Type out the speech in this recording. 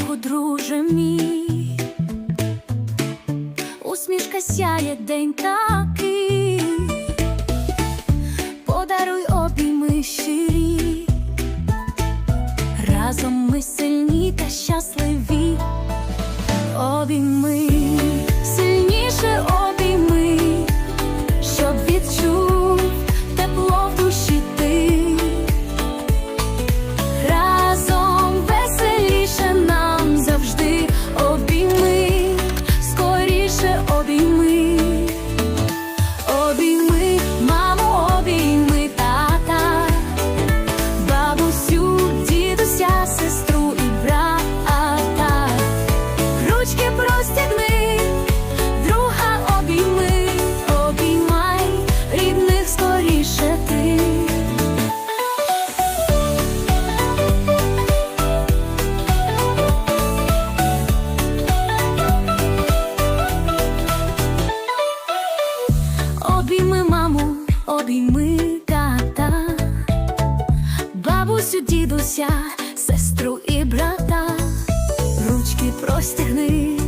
Боже мій, усмішка сяє день такий, подаруй обійми щирі, разом ми сильні та щасливі, обійми, обійми тата, бабусю, дідуся, сестру і брата, ручки простягни,